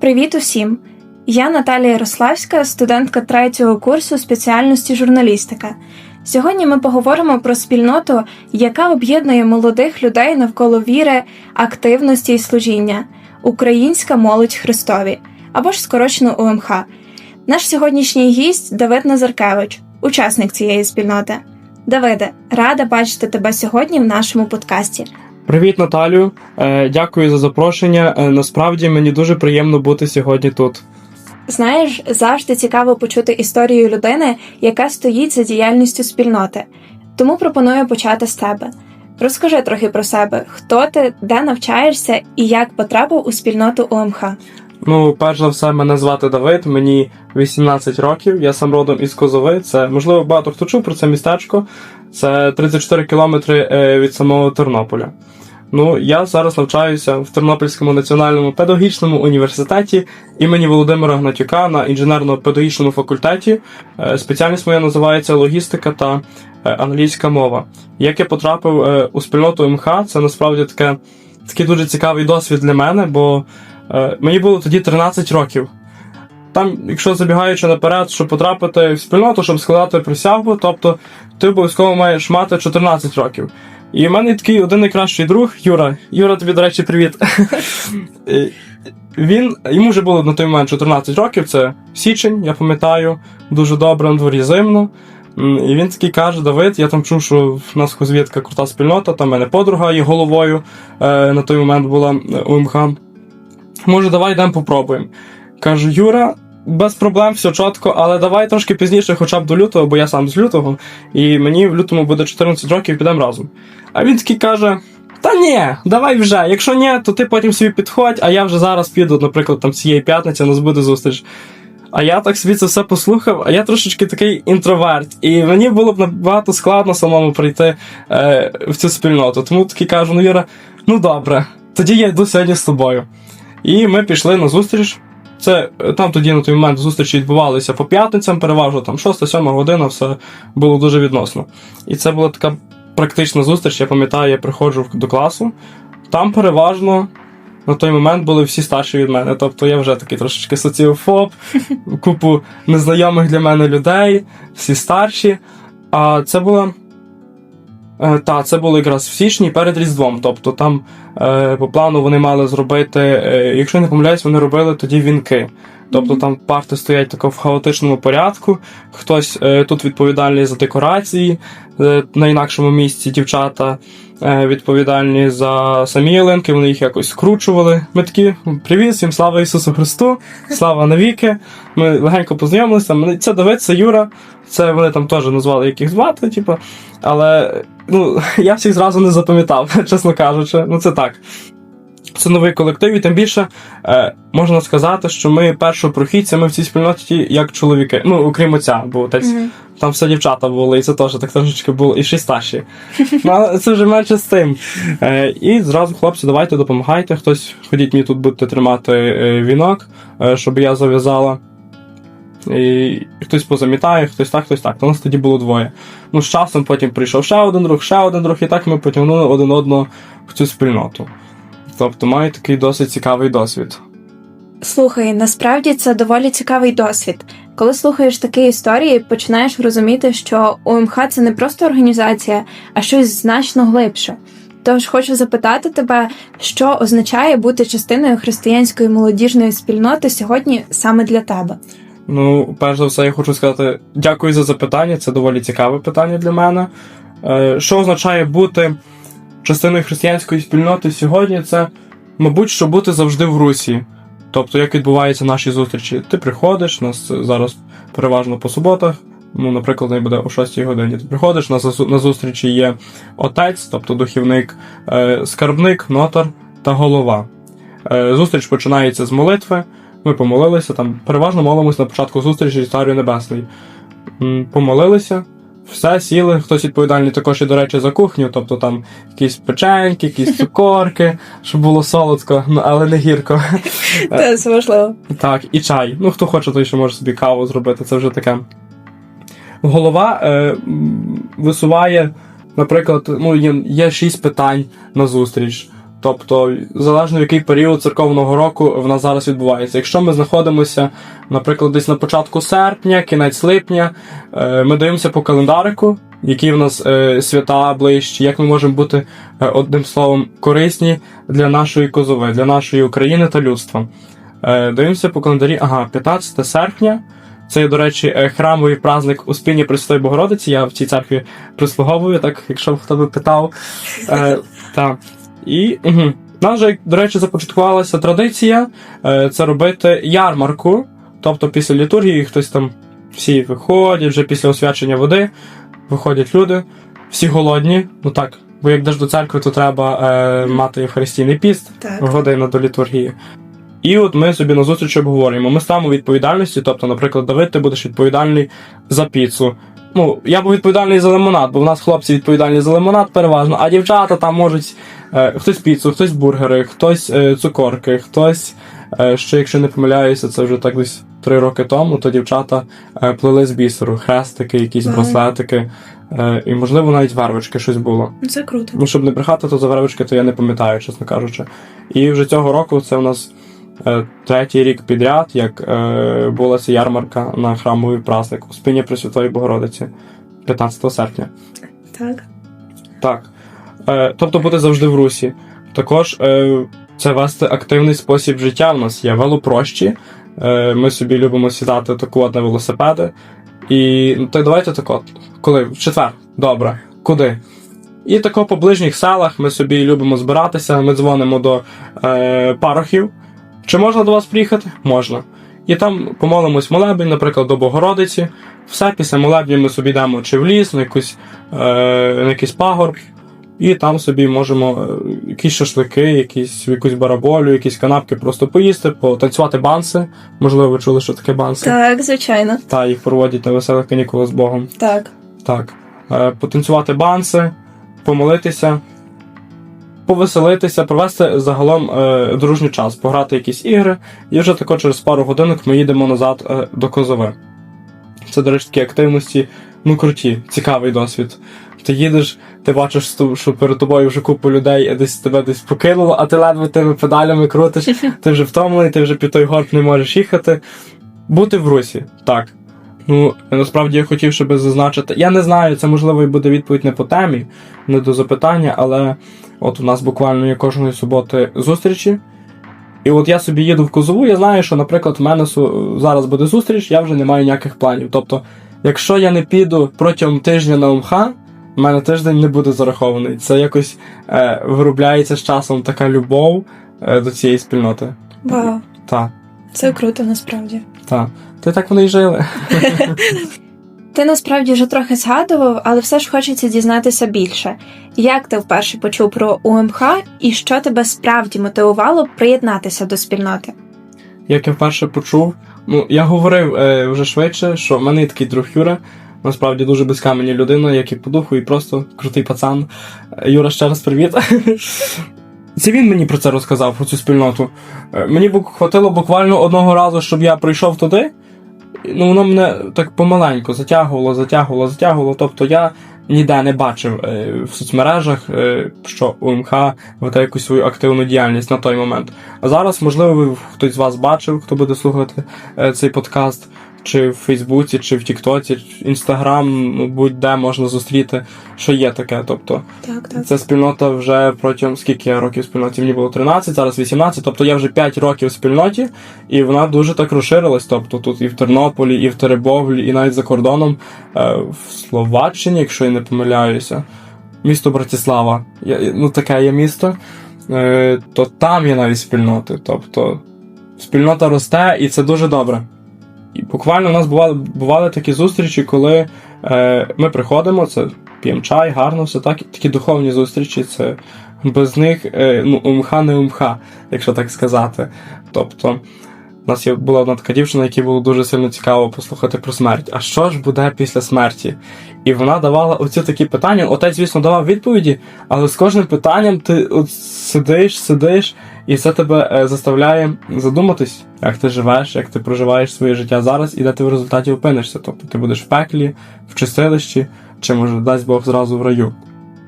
Привіт усім! Я Наталія Ярославська, студентка третього курсу спеціальності журналістика. Сьогодні ми поговоримо про спільноту, яка об'єднує молодих людей навколо віри, активності і служіння Українська молодь Христові або ж скорочено УМХ. Наш сьогоднішній гість Давид Назаркевич, учасник цієї спільноти. Давиде, рада бачити тебе сьогодні в нашому подкасті. Привіт, Наталю. Е, дякую за запрошення. Е, насправді мені дуже приємно бути сьогодні тут. Знаєш, завжди цікаво почути історію людини, яка стоїть за діяльністю спільноти. Тому пропоную почати з тебе. Розкажи трохи про себе, хто ти, де навчаєшся і як потрапив у спільноту УМХ. Ну, перш за все, мене звати Давид, мені 18 років. Я сам родом із Козови. Це можливо багато хто чув про це містечко. Це 34 кілометри е, від самого Тернополя. Ну, я зараз навчаюся в Тернопільському національному педагогічному університеті імені Володимира Гнатюка на інженерно-педагогічному факультеті. Е, Спеціальність моя називається логістика та е, англійська мова. Як я потрапив у спільноту МХ, це насправді таке, такий дуже цікавий досвід для мене, бо мені було тоді 13 років. Там, якщо забігаючи наперед, щоб потрапити в спільноту, щоб складати присягу, тобто ти обов'язково маєш мати 14 років. І в мене такий один найкращий друг Юра. Юра, тобі, до речі, привіт. Він йому вже було на той момент 14 років, це січень, я пам'ятаю, дуже добре, на дворі зимно. І він такий каже: Давид, я там чув, що в нас хозвідка крута спільнота, там в мене подруга є головою е, на той момент була е, УМХ. Може, давай йдемо попробуємо. Кажу, Юра, без проблем, все чітко, але давай трошки пізніше, хоча б до лютого, бо я сам з лютого, і мені в лютому буде 14 років, підемо разом. А він такий каже: Та ні, давай вже. Якщо ні, то ти потім собі підходь, а я вже зараз піду, наприклад, там цієї п'ятниці у нас буде зустріч. А я так собі це все послухав, а я трошечки такий інтроверт, і мені було б набагато складно самому прийти е, в цю спільноту. Тому такий кажу, ну Юра, ну добре, тоді я йду сьогодні з тобою. І ми пішли на зустріч. Це е, там тоді на той момент зустрічі відбувалися по п'ятницям, переважно там 6-7 година, все було дуже відносно. І це була така практична зустріч. Я пам'ятаю, я приходжу до класу. Там переважно на той момент були всі старші від мене. Тобто я вже такий трошечки соціофоб, купу незнайомих для мене людей, всі старші. А це було. Е, та, це було якраз в січні перед Різдвом. Тобто там е, по плану вони мали зробити, е, якщо не помиляюсь, вони робили тоді вінки. Тобто там парти стоять тако в хаотичному порядку. Хтось тут відповідальний за декорації на інакшому місці, дівчата відповідальні за самі ялинки, вони їх якось скручували. Ми такі, привіт, всім слава Ісусу Христу, слава навіки. Ми легенько познайомилися. Це Давид, це Юра. Це вони там теж назвали яких звати, типу. Але ну, я всіх зразу не запам'ятав, чесно кажучи. Ну це так. Це новий колектив, і тим більше е, можна сказати, що ми першопрохідцями в цій спільноті як чоловіки. Ну, окрім отця, бо отець там все дівчата були, і це теж так трошечки було, і ще й старші. Ну, але це вже менше з тим. Е, і зразу, хлопці, давайте допомагайте. Хтось ходіть мені тут будете тримати е, вінок, е, щоб я зав'язала. І хтось позамітає, хтось так, хтось так. То нас тоді було двоє. Ну, з часом потім прийшов ще один друг, ще один друг, і так ми потягнули один одного в цю спільноту. Тобто маю такий досить цікавий досвід. Слухай, насправді це доволі цікавий досвід. Коли слухаєш такі історії, починаєш розуміти, що УМХ це не просто організація, а щось значно глибше. Тож хочу запитати тебе, що означає бути частиною християнської молодіжної спільноти сьогодні саме для тебе. Ну, перш за все, я хочу сказати дякую за запитання. Це доволі цікаве питання для мене. Е, Що означає бути частиною християнської спільноти сьогодні? Це, мабуть, що бути завжди в русі. Тобто, як відбуваються наші зустрічі? Ти приходиш, нас зараз переважно по суботах. Ну, наприклад, не буде о 6 годині. Ти приходиш, на, на зустрічі є отець, тобто духівник, е, скарбник, нотар та голова. Е, Зустріч починається з молитви. Ми помолилися, там переважно молимося на початку зустрічі з Царю Небесний. Помолилися, все, сіли. Хтось відповідальний також і, до речі, за кухню, тобто там якісь печеньки, якісь цукорки, щоб було солодко, ну, але не гірко. Це це важливо. Так, і чай. Ну, хто хоче, той ще може собі каву зробити, це вже таке. Голова е, висуває, наприклад, ну, є шість питань на зустріч. Тобто, залежно в який період церковного року в нас зараз відбувається. Якщо ми знаходимося, наприклад, десь на початку серпня, кінець липня, е, ми дивимося по календарику, які в нас е, свята ближчі, як ми можемо бути е, одним словом корисні для нашої козови, для нашої України та людства. Дивимося по календарі, ага, 15 серпня. Це, до речі, храмовий праздник Успіння Пресвятої Богородиці. Я в цій церкві прислуговую, так якщо б хто би питав. Е, та. І угу. нас вже, до речі, започаткувалася традиція е, це робити ярмарку. Тобто після літургії хтось там всі виходять, вже після освячення води виходять люди, всі голодні. Ну так, бо як йдеш до церкви, то треба е, мати Євхаристійний піст Так. годину до літургії. І от ми собі на зустріч обговорюємо. Ми ставимо відповідальності, тобто, наприклад, Давид, ти будеш відповідальний за піцу. Ну, я був відповідальний за лимонад, бо в нас хлопці відповідальні за лимонад переважно, а дівчата там можуть хтось піцу, хтось бургери, хтось е, цукорки, хтось, е, що якщо не помиляюся, це вже так десь три роки тому, то дівчата е, плели з бісеру, хрестики, якісь браслетики, е, і, можливо, навіть вервички щось було. Це круто. Ну, щоб не брехати, то за вервички, то я не пам'ятаю, чесно кажучи. І вже цього року це у нас е, третій рік підряд, як е, була ця ярмарка на храмовий праздник у спині Пресвятої Богородиці 15 серпня. Так. Так. Е, тобто бути завжди в русі. Також е, це вести активний спосіб життя в нас є велопрощі. Е, ми собі любимо сідати таку от на велосипеди. І ну, так давайте так от. Коли? В четвер. Добре. Куди? І тако по ближніх селах ми собі любимо збиратися, ми дзвонимо до е, парохів. Чи можна до вас приїхати? Можна. І там помолимось молебень, наприклад, до Богородиці. Все після молебня ми собі йдемо чи в ліс, на, якусь, е, на якийсь пагорб, і там собі можемо е, якісь шашлики, якісь, якусь бараболю, якісь канапки просто поїсти, потанцювати банси. Можливо, ви чули, що таке банси. Так, звичайно. Та їх проводять на веселих канікулах з Богом. Так. Так. Е, потанцювати банси, помолитися, повеселитися, провести загалом е, дружній час, пограти якісь ігри, і вже тако через пару годинок ми їдемо назад до Козови. Це, до речі, такі активності, ну круті, цікавий досвід. Ти їдеш, ти бачиш, що- перед тобою вже купу людей десь тебе десь покинуло, а ти ледве тими педалями крутиш, ти вже втомлений, ти вже під той горб не можеш їхати. Бути в русі, так. Ну, насправді я хотів, щоб зазначити. Я не знаю, це можливо і буде відповідь не по темі, не до запитання, але от у нас буквально є кожної суботи зустрічі. І от я собі їду в Козову, я знаю, що, наприклад, в мене зараз буде зустріч, я вже не маю ніяких планів. Тобто, якщо я не піду протягом тижня на ОМХ, в мене тиждень не буде зарахований. Це якось е, виробляється з часом така любов е, до цієї спільноти. Вау. Так, Це круто насправді. так. Ти так вони й жили. Ти насправді вже трохи згадував, але все ж хочеться дізнатися більше. Як ти вперше почув про УМХ і що тебе справді мотивувало приєднатися до спільноти? як я вперше почув. Ну, я говорив е, вже швидше, що в мене є такий друг Юра. Насправді дуже близька мені людина, як і по духу, і просто крутий пацан. Юра, ще раз привіт. Це він мені про це розказав, про цю спільноту. Е, Мені хватило буквально одного разу, щоб я прийшов туди. Ну, воно мене так помаленьку затягувало, затягувало, затягувало. Тобто я ніде не бачив е, в соцмережах, е, що УМХ веде якусь свою активну діяльність на той момент. А зараз, можливо, хтось з вас бачив, хто буде слухати цей подкаст, чи в Фейсбуці, чи в Тіктоці, Інстаграм, ну, будь-де можна зустріти, що є таке. Тобто, Так, так. Ця спільнота вже протягом скільки я років в спільноті? Мені було 13, зараз 18, тобто я вже 5 років в спільноті, і вона дуже так розширилась. Тобто тут і в Тернополі, і в Теребовлі, і навіть за кордоном, е, в Словаччині, якщо я не помиляюся, місто Братислава. Я, ну таке є місто, е, то там є навіть спільноти. Тобто спільнота росте, і це дуже добре. Буквально у нас бували, бували такі зустрічі, коли е, ми приходимо, це п'ємо чай, гарно, все так. Такі духовні зустрічі, це без них е, ну, умха не умха, якщо так сказати. Тобто, у нас є була одна така дівчина, якій було дуже сильно цікаво послухати про смерть. А що ж буде після смерті? І вона давала оці такі питання. Отець, звісно, давав відповіді, але з кожним питанням ти от сидиш, сидиш, і це тебе е, заставляє задуматись, як ти живеш, як ти проживаєш своє життя зараз і де ти в результаті опинишся. Тобто ти будеш в пеклі, в чистилищі, чи може дасть Бог зразу в раю.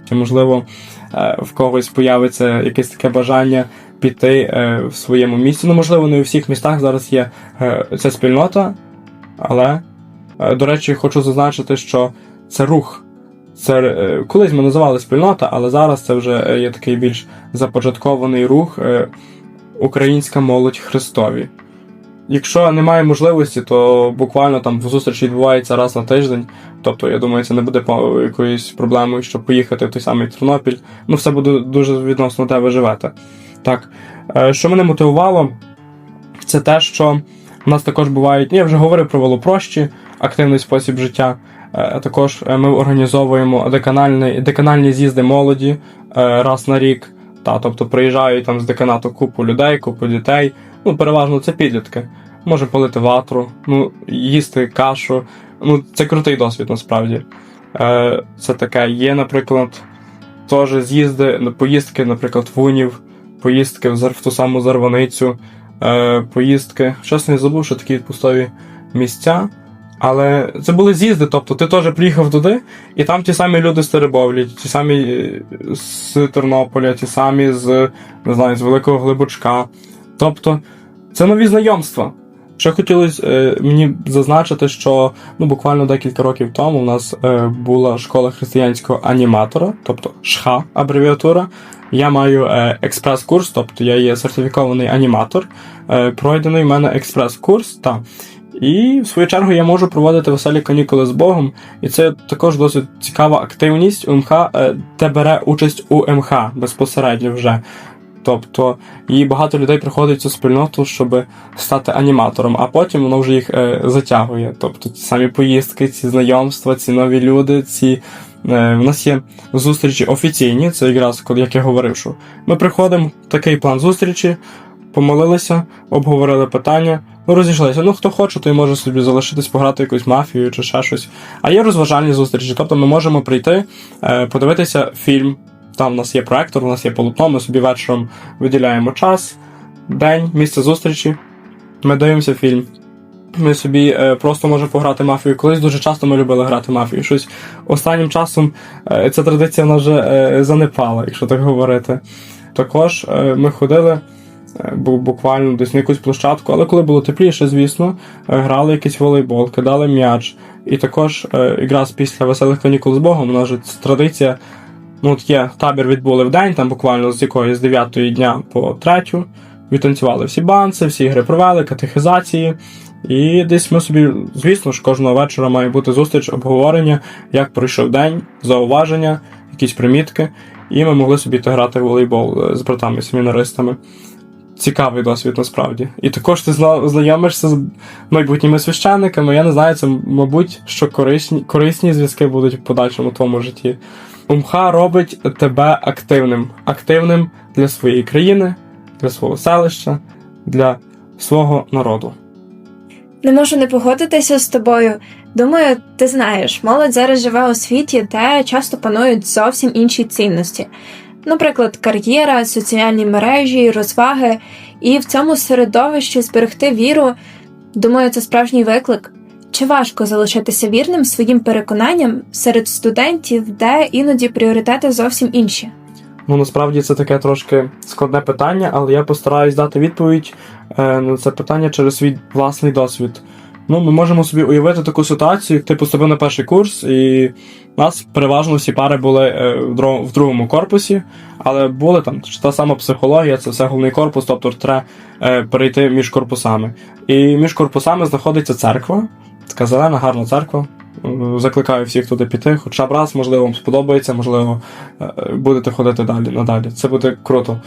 Чи можливо е, в когось появиться якесь таке бажання піти е, в своєму місті. Ну, можливо, не у всіх містах зараз є ця спільнота, але, до речі, хочу зазначити, що це рух. Це е, колись ми називали спільнота, але зараз це вже е, є такий більш започаткований рух е, Українська молодь Христові. Якщо немає можливості, то буквально там зустріч відбувається раз на тиждень. Тобто, я думаю, це не буде якоюсь проблемою, щоб поїхати в той самий Тернопіль. Ну, все буде дуже відносно де ви живете. Так. Що мене мотивувало, це те, що в нас також бувають. Я вже говорив про велопрощі, активний спосіб життя. Е, Також е, ми організовуємо деканальні, деканальні з'їзди молоді е, раз на рік. Та, тобто приїжджають там з деканату купу людей, купу дітей. Ну, переважно це підлітки. Може палити ватру, ну, їсти кашу. Ну, це крутий досвід насправді. Це таке. Є, наприклад, теж з'їзди, ну, поїздки, наприклад, в Унів, поїздки в, ту саму Зарваницю, поїздки. Щось не забув, що такі відпустові місця. Але це були з'їзди, тобто ти теж приїхав туди, і там ті самі люди з Теребовлі, ті самі е, з Тернополя, ті самі з, не знаю, з Великого Глибочка. Тобто, це нові знайомства. Ще хотілося е, мені зазначити, що ну, буквально декілька років тому у нас е, була школа християнського аніматора, тобто ШХА абревіатура. Я маю е, експрес-курс, тобто я є сертифікований аніматор. Е, пройдений в мене експрес-курс. Та. І в свою чергу я можу проводити веселі канікули з Богом. І це також досить цікава активність. УМХ е, те бере участь у МХ безпосередньо вже. Тобто, і багато людей приходить цю спільноту, щоб стати аніматором, а потім воно вже їх е, затягує. Тобто ці самі поїздки, ці знайомства, ці нові люди, ці. Е, в нас є зустрічі офіційні, це якраз як я говорив, що ми приходимо, такий план зустрічі, помолилися, обговорили питання, ну розійшлися. Ну хто хоче, той може собі залишитись, пограти якусь мафію чи ще щось. А є розважальні зустрічі, тобто ми можемо прийти, е, подивитися фільм. Там у нас є проектор, у нас є полотно, ми собі вечором виділяємо час, день, місце зустрічі. Ми дивимося фільм. Ми собі е, просто можемо пограти мафію. Колись дуже часто ми любили грати мафію. Щось останнім часом е, ця традиція вона вже е, занепала, якщо так говорити. Також е, ми ходили е, бу- буквально десь на якусь площадку, але коли було тепліше, звісно, е, грали якийсь волейбол, кидали м'яч. І також е, якраз після веселих канікул з Богом, у нас же традиція. Ну, от є табір відбули в день, там буквально з якоїсь з 9 дня по 3. Відтанцювали всі банці, всі ігри провели, катехизації. І десь ми собі, звісно ж, кожного вечора має бути зустріч, обговорення, як пройшов день, зауваження, якісь примітки. І ми могли собі грати в волейбол з братами, семінаристами. Цікавий досвід насправді. І також ти знайомишся з майбутніми священниками. Я не знаю, це, мабуть, що корисні, корисні зв'язки будуть в подальшому твоєму житті. УМХА робить тебе активним. Активним для своєї країни, для свого селища, для свого народу. Не можу не погодитися з тобою. Думаю, ти знаєш, молодь зараз живе у світі, де часто панують зовсім інші цінності. Наприклад, кар'єра, соціальні мережі, розваги, і в цьому середовищі зберегти віру, думаю, це справжній виклик. Чи важко залишитися вірним своїм переконанням серед студентів, де іноді пріоритети зовсім інші? Ну, насправді це таке трошки складне питання, але я постараюсь дати відповідь е, на це питання через свій власний досвід. Ну, ми можемо собі уявити таку ситуацію, як ти поступив на перший курс, і у нас переважно всі пари були е, в, другому корпусі, але були там та сама психологія, це все головний корпус, тобто треба е, перейти між корпусами. І між корпусами знаходиться церква, така зелена, гарна церква. Е, Закликаю всіх туди піти, хоча б раз, можливо, вам сподобається, можливо, будете ходити далі надалі. Це буде круто.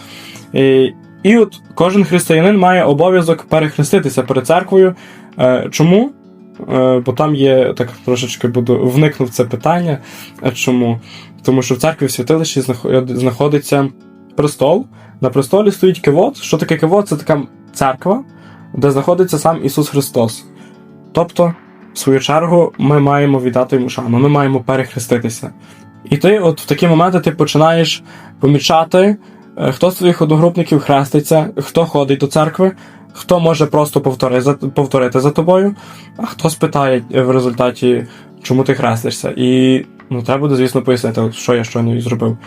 І, і от кожен християнин має обов'язок перехреститися перед церквою. Е, Чому? Е, Бо там є, так трошечки буду вникнув це питання. Е, Чому? Тому що в церкві в святилищі знаходиться престол. На престолі стоїть кивот. Що таке кивот? Це така церква, де знаходиться сам Ісус Христос. Тобто, в свою чергу, ми маємо віддати йому шану, ми маємо перехреститися. І ти, от в такі моменти, ти починаєш помічати, хто з твоїх одногрупників хреститься, хто ходить до церкви, хто може просто повторити за тобою, а хто спитає е, в результаті, чому ти хрестишся. І ну, треба буде, звісно, пояснити, що я щойно і зробив.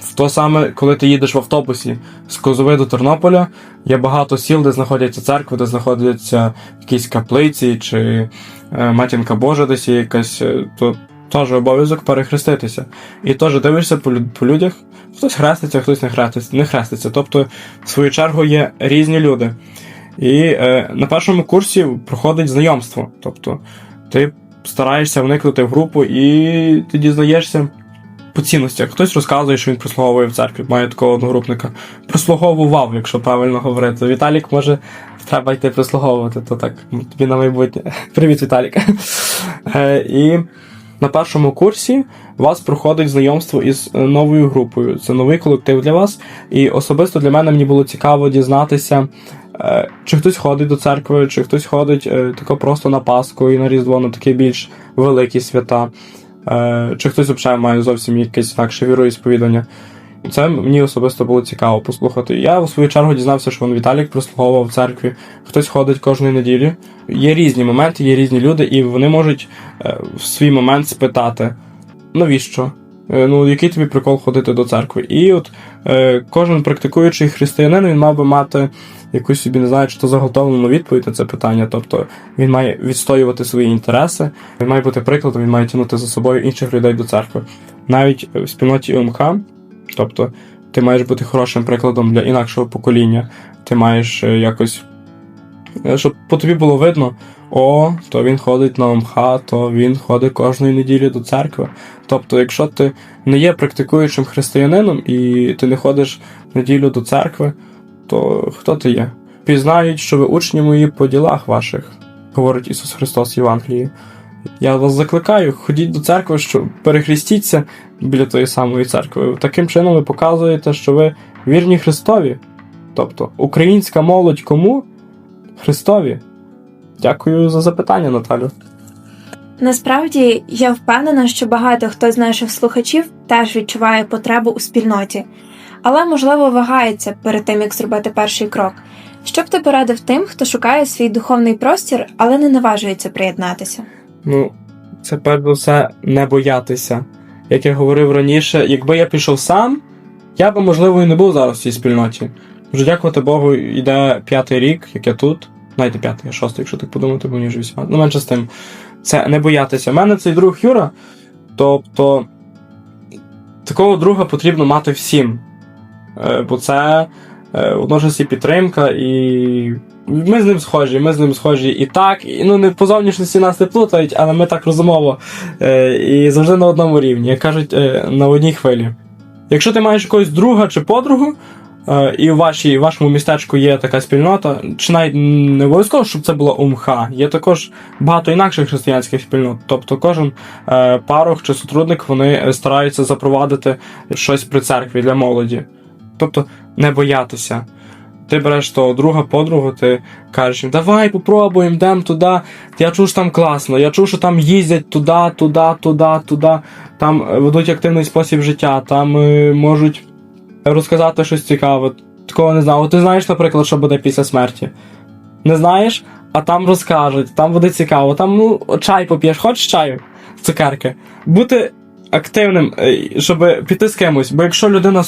В то саме, коли ти їдеш в автобусі з Козови до Тернополя, є багато сіл, де знаходяться церкви, де знаходяться якісь каплиці чи е, матінка Божа десь є якась, е, то теж обов'язок перехреститися. І теж дивишся по, по людях, хтось хреститься, хтось не хреститься, не хреститься. Тобто, в свою чергу, є різні люди. І е, на першому курсі проходить знайомство. Тобто, ти стараєшся вникнути в групу і ти дізнаєшся по цінностях. Хтось розказує, що він прислуговує в церкві, має такого одногрупника. Прислуговував, якщо правильно говорити. Віталік може треба йти прислуговувати, то так тобі на майбутнє. Привіт, Віталік. Е, і на першому курсі у вас проходить знайомство із е, новою групою. Це новий колектив для вас. І особисто для мене мені було цікаво дізнатися, чи хтось ходить до церкви, чи хтось ходить е, тако просто на Пасху і на Різдво, на такі більш великі свята. Е, Чи хтось взагалі має зовсім якесь інакше віроісповідання. Це мені особисто було цікаво послухати. Я у свою чергу дізнався, що він Віталік прислуговував в церкві, хтось ходить кожної неділі. Є різні моменти, є різні люди, і вони можуть е, в свій момент спитати, навіщо? Е, Ну, який тобі прикол ходити до церкви? І от е, кожен практикуючий християнин він мав би мати якусь собі, не знаю, чи то заготовлену відповідь на це питання. Тобто він має відстоювати свої інтереси, він має бути прикладом, він має тягнути за собою інших людей до церкви. Навіть в спільноті ОМХ, тобто ти маєш бути хорошим прикладом для інакшого покоління, ти маєш е, якось, е, щоб по тобі було видно, о, то він ходить на ОМХ, то він ходить кожної неділі до церкви. Тобто, якщо ти не є практикуючим християнином і ти не ходиш неділю до церкви, то хто ти є? Пізнають, що ви учні мої по ділах ваших, говорить Ісус Христос в Євангелії. Я вас закликаю, ходіть до церкви, що перехрестіться біля тої самої церкви. Таким чином ви показуєте, що ви вірні Христові. Тобто, українська молодь кому? Христові. Дякую за запитання, Наталю. Насправді я впевнена, що багато хто з наших слухачів теж відчуває потребу у спільноті, але можливо вагається перед тим, як зробити перший крок. Що б ти порадив тим, хто шукає свій духовний простір, але не наважується приєднатися? Ну, це перш за все не боятися. Як я говорив раніше, якби я пішов сам, я би, можливо, і не був зараз в цій спільноті. Вже дякувати Богу, йде п'ятий рік, як я тут. Не п'ятий, шостий, якщо так подумати, бо вже 18. Ну, менше з тим. Це не боятися. У мене цей друг Юра. Тобто, такого друга потрібно мати всім. Е, Бо це е, водночас і підтримка, і ми з ним схожі, ми з ним схожі і так, і, ну не по зовнішності нас не плутають, але ми так розумово е, і завжди на одному рівні, як кажуть, е, на одній хвилі. Якщо ти маєш якогось друга чи подругу, е, і в вашій, вашому містечку є така спільнота, чи навіть не обов'язково, щоб це була УМХ, є також багато інакших християнських спільнот. Тобто кожен е, парох чи сотрудник вони стараються запровадити щось при церкві для молоді. Тобто не боятися. Ти береш того друга, подругу, ти кажеш їм, давай попробуємо, йдемо туди. Я чув, що там класно, я чув, що там їздять туди, туди, туди, туди. Там е, ведуть активний спосіб життя, там е, можуть розказати щось цікаве. Такого не знаю. От Ти знаєш, наприклад, що буде після смерті. Не знаєш, а там розкажуть, там буде цікаво, там ну, чай поп'єш, хочеш чаю? Цукерки. Бути активним, е, щоб піти з кимось. Бо якщо людина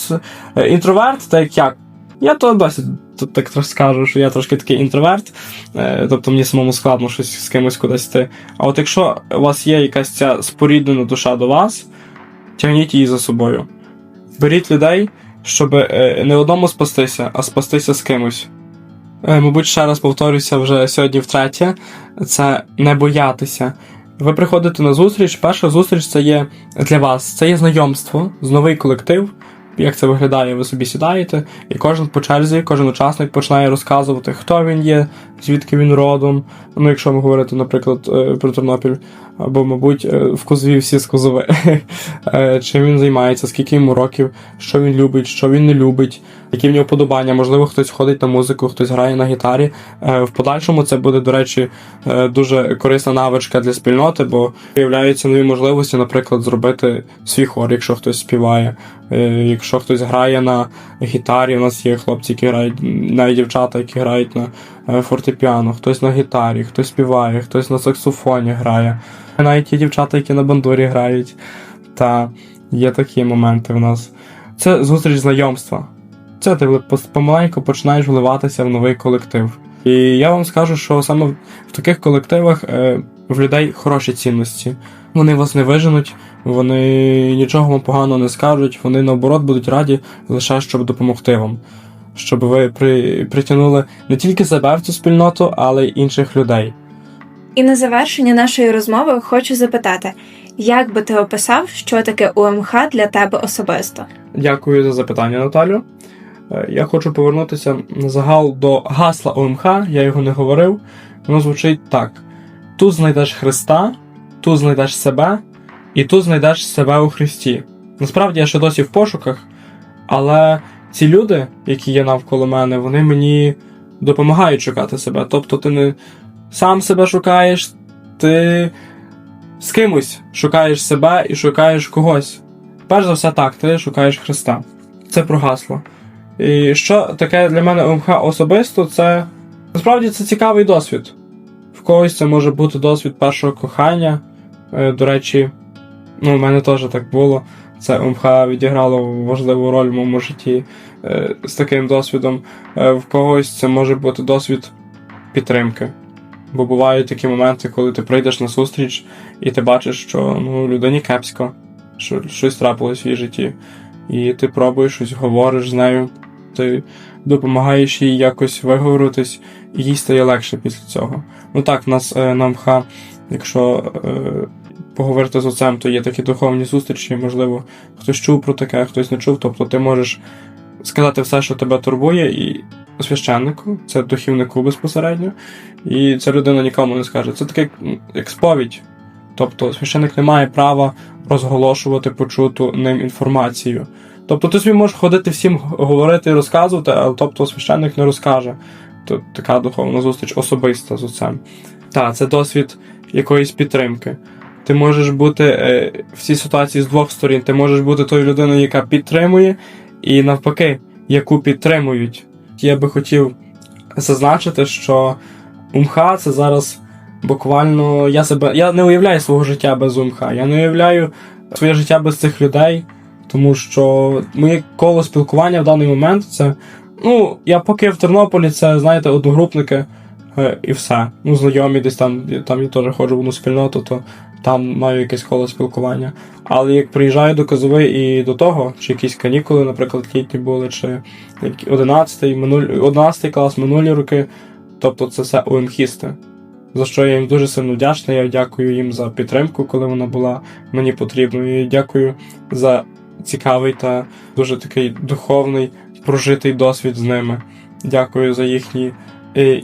е, інтроверт, так як я, я то тут так скажу, що я трошки такий інтроверт, е, тобто мені самому складно щось з кимось кудись йти. А от якщо у вас є якась ця споріднена душа до вас, тягніть її за собою. Беріть людей, щоб е, не одному спастися, а спастися з кимось. Е, Мабуть, ще раз повторюся вже сьогодні втретє, це не боятися. Ви приходите на зустріч, перша зустріч це є для вас, це є знайомство з новий колектив. Як це виглядає, ви собі сідаєте, і кожен по черзі, кожен учасник починає розказувати, хто він є, звідки він родом. Ну, якщо ми говорити, наприклад, е, про Тернопіль, або, мабуть, е, в Козові всі з Козови. Е, Чим він займається, скільки йому років, що він любить, що він не любить, які в нього подобання. Можливо, хтось ходить на музику, хтось грає на гітарі. В подальшому це буде, до речі, дуже корисна навичка для спільноти, бо з'являються нові можливості, наприклад, зробити свій хор, якщо хтось співає. Якщо хтось грає на гітарі, у нас є хлопці, які грають, навіть дівчата, які грають на фортепіано, хтось на гітарі, хтось співає, хтось на саксофоні грає. Навіть є дівчата, які на бандурі грають. Та є такі моменти в нас. це зустріч знайомства. Це ти помаленьку починаєш вливатися в новий колектив. І я вам скажу, що саме в таких колективах е, в людей хороші цінності. Вони вас не виженуть, вони нічого вам поганого не скажуть, вони наоборот будуть раді лише щоб допомогти вам. Щоб ви при, притягнули не тільки себе в цю спільноту, але й інших людей. І на завершення нашої розмови хочу запитати, як би ти описав, що таке УМХ для тебе особисто? Дякую за запитання, Наталю. Е, Я хочу повернутися на загал до гасла ОМХ, я його не говорив. Воно звучить так: тут знайдеш Христа, тут знайдеш себе, і тут знайдеш себе у Христі. Насправді я ще досі в пошуках, але ці люди, які є навколо мене, вони мені допомагають шукати себе. Тобто ти не сам себе шукаєш, ти з кимось шукаєш себе і шукаєш когось. Перш за все, так, ти шукаєш Христа. Це про гасло. І що таке для мене ОМХ особисто, це насправді це цікавий досвід. В когось це може бути досвід першого кохання. Е, До речі, ну, у мене теж так було. Це ОМХ відіграло важливу роль в моєму житті е, з таким досвідом. Е, В когось це може бути досвід підтримки. Бо бувають такі моменти, коли ти прийдеш на зустріч і ти бачиш, що ну, людині кепсько, що щось трапилось в її житті. І ти пробуєш щось, говориш з нею, ти допомагаєш їй якось виговоритись, і їй стає легше після цього. Ну так, в нас е, на МХ, якщо поговорити з отцем, то є такі духовні зустрічі, можливо, хтось чув про таке, хтось не чув. Тобто ти можеш сказати все, що тебе турбує, і священнику, це духівнику безпосередньо, і ця людина нікому не скаже. Це таке як сповідь. Тобто священник не має права розголошувати почуту ним інформацію. Тобто ти собі можеш ходити всім говорити і розказувати, але тобто священник не розкаже. То така духовна зустріч особиста з отцем. Так, це досвід якоїсь підтримки. Ти можеш бути е, в цій ситуації з двох сторін. Ти можеш бути тою людиною, яка підтримує, і навпаки, яку підтримують. Я би хотів зазначити, що УМХ це зараз буквально я себе. Я не уявляю свого життя без УМХ. Я не уявляю своє життя без цих людей, тому що моє коло спілкування в даний момент це. Ну, я поки в Тернополі, це, знаєте, одногрупники і все. Ну, знайомі десь там, там я теж ходжу в одну спільноту, то там маю якесь коло спілкування. Але як приїжджаю до Козови і до того, чи якісь канікули, наприклад, літні були, чи 11 минуль... 11 клас, минулі роки, тобто це все УМХісти. За що я їм дуже сильно вдячний. Я дякую їм за підтримку, коли вона була мені потрібною. І дякую за цікавий та дуже такий духовний прожитий досвід з ними. Дякую за їхні е,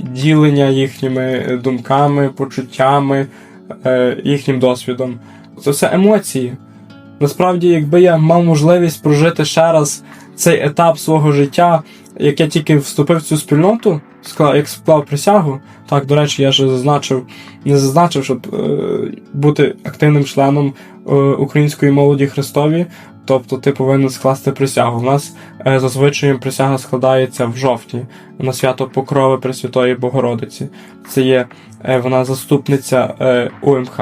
ділення їхніми е, думками, почуттями, е, їхнім досвідом. Це все емоції. Насправді, якби я мав можливість прожити ще раз цей етап свого життя, як я тільки вступив в цю спільноту, як склав присягу, так, до речі, я ж зазначив, не зазначив, щоб е, бути активним членом е, української молоді Христові, тобто ти повинен скласти присягу. У нас е, зазвичай присяга складається в жовтні на свято Покрови Пресвятої Богородиці. Це є е, вона заступниця е, УМХ,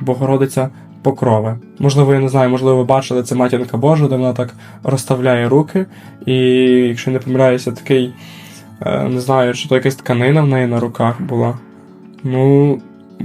Богородиця Покрови. Можливо, я не знаю, можливо, ви бачили це матінка Божа, де вона так розставляє руки, і якщо не помиляюся, такий. Не знаю, чи то якась тканина в неї на руках була. Ну,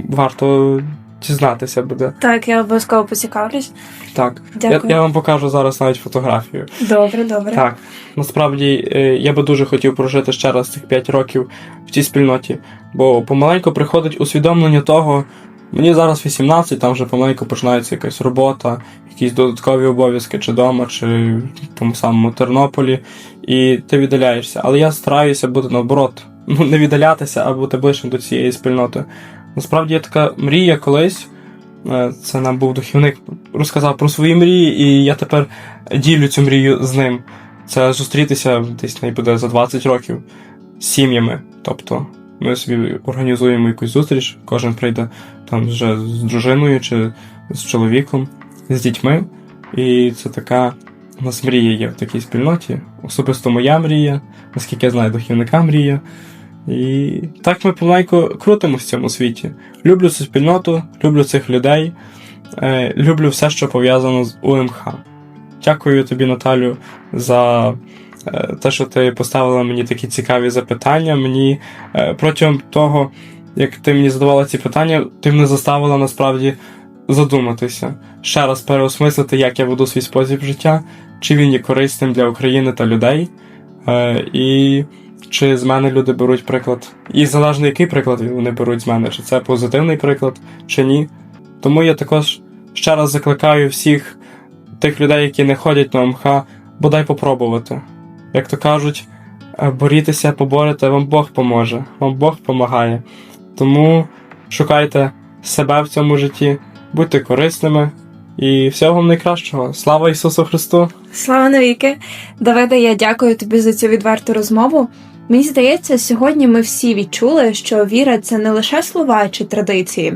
варто дізнатися буде. Так, я обов'язково поцікавлюсь. Так. Я, Дякую. я вам покажу зараз навіть фотографію. Добре, добре. Так. Насправді, е, я би дуже хотів прожити ще раз цих 5 років в цій спільноті, бо помаленьку приходить усвідомлення того. Мені зараз 18, там вже помаленьку починається якась робота, якісь додаткові обов'язки, чи вдома, чи в тому самому Тернополі, і ти віддаляєшся. Але я стараюся бути наоборот, ну не віддалятися, а бути ближчим до цієї спільноти. Насправді є така мрія колись. е, Це нам був духівник, розказав про свої мрії, і я тепер ділю цю мрію з ним. Це зустрітися десь не буде за 20 років з сім'ями. Тобто ми собі організуємо якусь зустріч, кожен прийде там вже з дружиною чи з чоловіком, з дітьми. І це така у нас мрія є в такій спільноті. Особисто моя мрія, наскільки я знаю, духівника мрія. І так ми помаленьку крутимося в цьому світі. Люблю цю спільноту, люблю цих людей, е, люблю все, що пов'язано з УМХ. Дякую тобі, Наталю, за е, те, що ти поставила мені такі цікаві запитання. Мені е, протягом того, як ти мені задавала ці питання, ти мене заставила насправді задуматися, ще раз переосмислити, як я веду свій спосіб життя, чи він є корисним для України та людей, е, і чи з мене люди беруть приклад. І залежно який приклад вони беруть з мене, чи це позитивний приклад, чи ні. Тому я також ще раз закликаю всіх тих людей, які не ходять на ОМХ, бодай попробувати. Як то кажуть, е, борітеся, поборете, вам Бог поможе, вам Бог помагає. Тому шукайте себе в цьому житті, будьте корисними і всього вам найкращого. Слава Ісусу Христу! Слава навіки! Давиде, я дякую тобі за цю відверту розмову. Мені здається, сьогодні ми всі відчули, що віра це не лише слова чи традиції,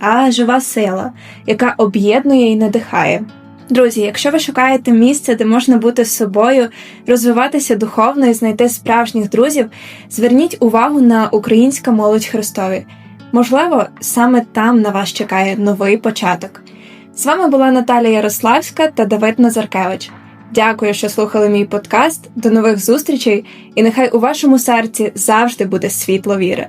а жива сила, яка об'єднує і надихає. Друзі, якщо ви шукаєте місце, де можна бути з собою, розвиватися духовно і знайти справжніх друзів, зверніть увагу на українська молодь Христові. Можливо, саме там на вас чекає новий початок. З вами була Наталія Ярославська та Давид Назаркевич. Дякую, що слухали мій подкаст. До нових зустрічей, і нехай у вашому серці завжди буде світло віри.